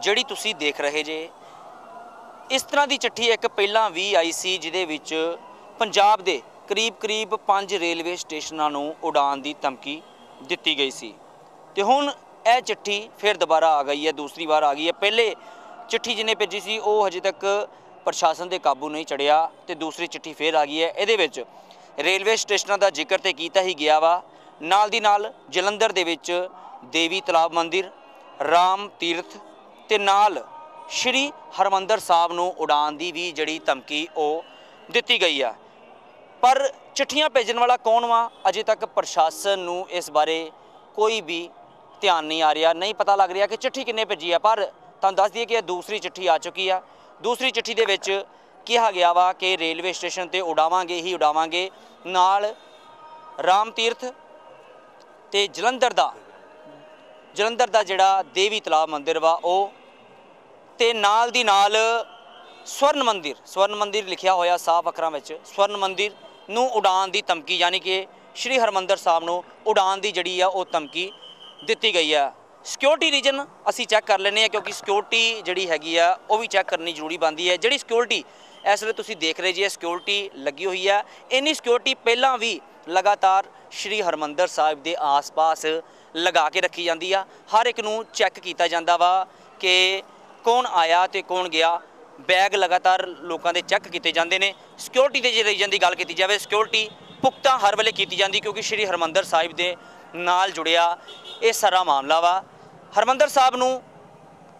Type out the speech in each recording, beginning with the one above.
ਜਿਹੜੀ ਤੁਸੀਂ ਦੇਖ ਰਹੇ ਜੇ, ਇਸ ਤਰ੍ਹਾਂ ਦੀ ਚਿੱਠੀ ਇੱਕ ਪਹਿਲਾਂ ਵੀ ਆਈ ਸੀ, ਜਿਹਦੇ ਵਿੱਚ ਪੰਜਾਬ ਦੇ ਕਰੀਬ-ਕਰੀਬ 5 ਰੇਲਵੇ ਸਟੇਸ਼ਨਾਂ ਨੂੰ ਉਡਾਨ ਦੀ ਧਮਕੀ ਦਿੱਤੀ ਗਈ ਸੀ। ਤੇ ਹੁਣ ਇਹ ਚਿੱਠੀ ਫਿਰ ਦੁਬਾਰਾ ਆ ਗਈ ਹੈ, ਦੂਸਰੀ ਵਾਰ ਆ ਗਈ ਹੈ। ਪਹਿਲੇ ਚਿੱਠੀ ਜਿਹਨੇ ਭੇਜੀ ਸੀ, ਉਹ ਹਜੇ ਤੱਕ ਪ੍ਰਸ਼ਾਸਨ ਦੇ ਕਾਬੂ ਨਹੀਂ ਚੜਿਆ ਤੇ ਦੂਸਰੀ ਚਿੱਠੀ ਫਿਰ ਆ ਗਈ ਹੈ। ਇਹਦੇ ਵਿੱਚ ਰੇਲਵੇ ਸਟੇਸ਼ਨਾਂ ਦਾ ਜ਼ਿਕਰ ਤੇ ਕੀਤਾ ਹੀ ਗਿਆ ਵਾ। ਨਾਲ ਦੀ ਨਾਲ ਜਲੰਧਰ ਦੇ ਵਿੱਚ ਦੇਵੀ ਤਲਾਬ ਮੰਦਿਰ, ਰਾਮ ਤੀਰਥ ਤੇ ਨਾਲ ਸ਼੍ਰੀ ਹਰਮੰਦਰ ਸਾਹਿਬ ਨੂੰ ਉਡਾਨ ਦੀ ਵੀ ਜਿਹੜੀ ਧਮਕੀ ਉਹ ਦਿੱਤੀ ਗਈ ਆ। ਪਰ ਚਿੱਠੀਆਂ ਭੇਜਣ ਵਾਲਾ ਕੌਣ ਵਾ? ਅਜੇ ਤੱਕ ਪ੍ਰਸ਼ਾਸਨ ਨੂੰ ਇਸ ਬਾਰੇ ਕੋਈ ਵੀ ਧਿਆਨ ਨਹੀਂ ਆ ਰਿਹਾ। ਨਹੀਂ ਪਤਾ ਲੱਗ ਰਿਹਾ ਕਿ ਚਿੱਠੀ ਕਿੰਨੇ ਭੇਜੀ ਆ, ਪਰ ਤੁਹਾਨੂੰ ਦੱਸ ਦਈਏ ਕਿ ਇਹ ਦੂਸਰੀ ਚਿੱਠੀ ਆ ਚੁੱਕੀ ਆ। ਦੂਸਰੀ ਚਿੱਠੀ ਦੇ ਵਿੱਚ ਕਿਹਾ ਗਿਆ ਵਾ ਕਿ ਰੇਲਵੇ ਸਟੇਸ਼ਨ ਤੇ ਉਡਾਵਾਂਗੇ, ਹੀ ਉਡਾਵਾਂਗੇ। ਨਾਲ ਰਾਮ ਤੀਰਥ ਤੇ ਜਲੰਧਰ ਦਾ ਜਲੰਧਰ ਦਾ ਜਿਹੜਾ ਦੇਵੀ ਤਲਾਬ ਮੰਦਿਰ ਵਾ, ਉਹ ਤੇ ਨਾਲ ਦੀ ਨਾਲ ਸਵਰਨ ਮੰਦਿਰ ਸਵਰਨ ਮੰਦਿਰ ਲਿਖਿਆ ਹੋਇਆ ਸਾਫ਼ ਅੱਖਰਾਂ ਵਿੱਚ, ਸਵਰਨ ਮੰਦਿਰ ਨੂੰ ਉਡਾਨ ਦੀ ਧਮਕੀ, ਯਾਨੀ ਕਿ ਸ਼੍ਰੀ ਹਰਮੰਦਰ ਸਾਹਿਬ ਨੂੰ ਉਡਾਨ ਦੀ ਜਿਹੜੀ ਆ ਉਹ ਧਮਕੀ ਦਿੱਤੀ ਗਈ ਆ। ਸਿਕਿਉਰਿਟੀ ਰੀਜਨ ਅਸੀਂ ਚੈੱਕ ਕਰ ਲੈਨੇ ਆ ਕਿਉਂਕਿ ਸਿਕਿਉਰਿਟੀ ਜਿਹੜੀ ਹੈਗੀ ਆ, ਉਹ ਵੀ ਚੈੱਕ ਕਰਨੀ ਜ਼ਰੂਰੀ ਬਣਦੀ ਹੈ। ਜਿਹੜੀ ਸਿਕਿਉਰਿਟੀ ਇਸ ਵੇਲੇ ਤੁਸੀਂ ਦੇਖ ਰਹੇ ਜੀ ਇਹ ਸਿਕਿਉਰਿਟੀ ਲੱਗੀ ਹੋਈ ਆ। ਇੰਨੀ ਸਿਕਿਉਰਿਟੀ ਪਹਿਲਾਂ ਵੀ ਲਗਾਤਾਰ ਸ਼੍ਰੀ ਹਰਮੰਦਰ ਸਾਹਿਬ ਦੇ ਆਸ-ਪਾਸ ਲਗਾ ਕੇ ਰੱਖੀ ਜਾਂਦੀ ਆ। ਹਰ ਇੱਕ ਨੂੰ ਚੈੱਕ ਕੀਤਾ ਜਾਂਦਾ ਵਾ ਕਿ ਕੌਣ ਆਇਆ ਤੇ ਕੌਣ ਗਿਆ, ਬੈਗ ਲਗਾਤਾਰ ਲੋਕਾਂ ਦੇ ਚੈੱਕ ਕੀਤੇ ਜਾਂਦੇ ਨੇ। ਸਿਕਿਉਰਿਟੀ ਦੇ ਜੇ ਰੀਜਨ ਦੀ ਗੱਲ ਕੀਤੀ ਜਾਵੇ, ਸਿਕਿਉਰਿਟੀ ਪੁਖਤਾ ਹਰ ਵੇਲੇ ਕੀਤੀ ਜਾਂਦੀ ਕਿਉਂਕਿ ਸ਼੍ਰੀ ਹਰਮੰਦਰ ਸਾਹਿਬ ਦੇ ਨਾਲ ਜੁੜਿਆ ਇਹ ਸਾਰਾ ਮਾਮਲਾ ਵਾ। ਹਰਮੰਦਰ ਸਾਹਿਬ ਨੂੰ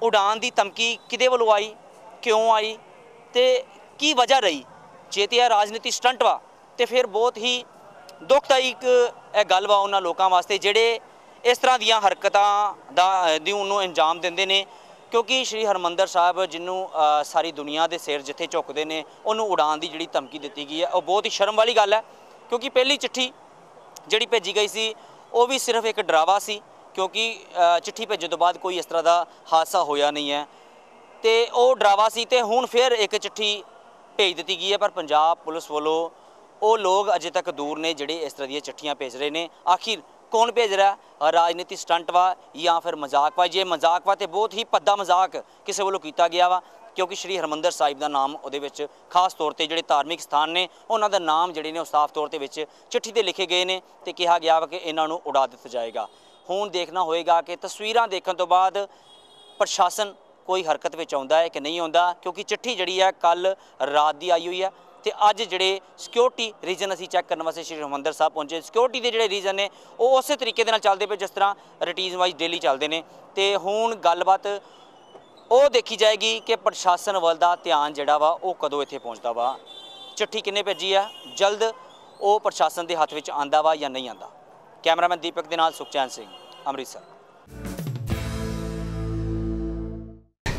ਉਡਾਨ ਦੀ ਧਮਕੀ ਕਿਹਦੇ ਵੱਲੋਂ ਆਈ, ਕਿਉਂ ਆਈ ਤੇ ਕੀ ਵਜ੍ਹਾ ਰਹੀ? ਜੇ ਤੇ ਇਹ ਰਾਜਨੀਤੀ ਸਟੰਟ ਵਾ ਤੇ ਫਿਰ ਬਹੁਤ ਹੀ ਦੁਖਦਾਇਕ ਇਹ ਗੱਲ ਵਾ ਉਹਨਾਂ ਲੋਕਾਂ ਵਾਸਤੇ ਜਿਹੜੇ ਇਸ ਤਰ੍ਹਾਂ ਦੀਆਂ ਹਰਕਤਾਂ ਦਾ ਦੀ ਉਹਨੂੰ ਅੰਜਾਮ ਦਿੰਦੇ ਨੇ। ਕਿਉਂਕਿ ਸ਼੍ਰੀ ਹਰਮੰਦਰ ਸਾਹਿਬ ਜਿਹਨੂੰ ਸਾਰੀ ਦੁਨੀਆ ਦੇ ਸਿਰ ਜਿੱਥੇ ਝੁਕਦੇ ਨੇ, ਉਹਨੂੰ ਉਡਾਨ ਦੀ ਜਿਹੜੀ ਧਮਕੀ ਦਿੱਤੀ ਗਈ ਹੈ, ਉਹ ਬਹੁਤ ਹੀ ਸ਼ਰਮ ਵਾਲੀ ਗੱਲ ਹੈ। ਕਿਉਂਕਿ ਪਹਿਲੀ ਚਿੱਠੀ ਜਿਹੜੀ ਭੇਜੀ ਗਈ ਸੀ, ਉਹ ਵੀ ਸਿਰਫ ਇੱਕ ਡਰਾਵਾ ਸੀ, ਕਿਉਂਕਿ ਚਿੱਠੀ ਭੇਜਣ ਤੋਂ ਬਾਅਦ ਕੋਈ ਇਸ ਤਰ੍ਹਾਂ ਦਾ ਹਾਦਸਾ ਹੋਇਆ ਨਹੀਂ ਹੈ। ਤੇ ਉਹ ਡਰਾਵਾ ਸੀ ਤੇ ਹੁਣ ਫਿਰ ਇੱਕ ਚਿੱਠੀ ਭੇਜ ਦਿੱਤੀ ਗਈ ਹੈ, ਪਰ ਪੰਜਾਬ ਪੁਲਿਸ ਵੱਲੋਂ ਉਹ ਲੋਕ ਅਜੇ ਤੱਕ ਦੂਰ ਨੇ ਜਿਹੜੇ ਇਸ ਤਰ੍ਹਾਂ ਦੀਆਂ ਚਿੱਠੀਆਂ ਭੇਜ ਰਹੇ ਨੇ। ਆਖਿਰ ਕੌਣ ਭੇਜ ਰਿਹਾ? ਰਾਜਨੀਤੀ ਸਟੰਟ ਵਾ ਜਾਂ ਫਿਰ ਮਜ਼ਾਕ ਵਾ? ਜੇ ਮਜ਼ਾਕ ਵਾ ਤੇ ਬਹੁਤ ਹੀ ਭੱਦਾ ਮਜ਼ਾਕ ਕਿਸੇ ਵੱਲੋਂ ਕੀਤਾ ਗਿਆ ਵਾ, ਕਿਉਂਕਿ ਸ਼੍ਰੀ ਹਰਮੰਦਰ ਸਾਹਿਬ ਦਾ ਨਾਮ ਉਹਦੇ ਵਿੱਚ ਖਾਸ ਤੌਰ ਤੇ ਜਿਹੜੇ ਧਾਰਮਿਕ ਸਥਾਨ ਨੇ, ਉਹਨਾਂ ਦਾ ਨਾਮ ਜਿਹੜੇ ਨੇ ਉਹ ਸਾਫ਼ ਤੌਰ ਤੇ ਵਿੱਚ ਚਿੱਠੀ ਤੇ ਲਿਖੇ ਗਏ ਨੇ ਤੇ ਕਿਹਾ ਗਿਆ ਵਾ ਕਿ ਇਹਨਾਂ ਨੂੰ ਉਡਾ ਦਿੱਤਾ ਜਾਏਗਾ। ਹੁਣ ਦੇਖਣਾ ਹੋਏਗਾ ਕਿ ਤਸਵੀਰਾਂ ਦੇਖਣ ਤੋਂ ਬਾਅਦ ਪ੍ਰਸ਼ਾਸਨ ਕੋਈ ਹਰਕਤ ਵਿੱਚ ਆਉਂਦਾ ਹੈ ਕਿ ਨਹੀਂ ਆਉਂਦਾ, ਕਿਉਂਕਿ ਚਿੱਠੀ ਜਿਹੜੀ ਹੈ ਕੱਲ ਰਾਤ ਦੀ ਆਈ ਹੋਈ ਹੈ। ਤੇ ਅੱਜ ਜਿਹੜੇ ਸਿਕਿਉਰਿਟੀ ਰੀਜਨ ਅਸੀਂ ਚੈੱਕ ਕਰਨ ਵਾਸਤੇ ਸ਼੍ਰੀ ਹਰਿਮੰਦਰ ਸਾਹਿਬ ਪਹੁੰਚੇ। ਸਿਕਿਉਰਿਟੀ ਦੇ ਜਿਹੜੇ ਰੀਜਨ ਨੇ, ਉਹ ਉਸੇ ਤਰੀਕੇ ਦੇ ਨਾਲ ਚੱਲਦੇ ਪਏ ਜਿਸ ਤਰ੍ਹਾਂ ਰੂਟੀਨ ਵਾਈਜ਼ ਡੇਲੀ ਚੱਲਦੇ ਨੇ। ਤੇ ਹੁਣ ਗੱਲਬਾਤ ਉਹ ਦੇਖੀ ਜਾਏਗੀ ਕਿ ਪ੍ਰਸ਼ਾਸਨ ਵੱਲ ਦਾ ਧਿਆਨ ਜਿਹੜਾ ਵਾ, ਉਹ ਕਦੋਂ ਇੱਥੇ ਪਹੁੰਚਦਾ ਵਾ। ਚਿੱਠੀ ਕਿੰਨੇ ਭੇਜੀ ਆ? ਜਲਦ ਉਹ ਪ੍ਰਸ਼ਾਸਨ ਦੇ ਹੱਥ ਵਿੱਚ ਆਂਦਾ ਵਾ ਜਾਂ ਨਹੀਂ ਆਂਦਾ? ਕੈਮਰਾਮੈਨ ਦੀਪਕ ਦੇ ਨਾਲ ਸੁਖਚੈਨ ਸਿੰਘ, ਅੰਮ੍ਰਿਤਸਰ।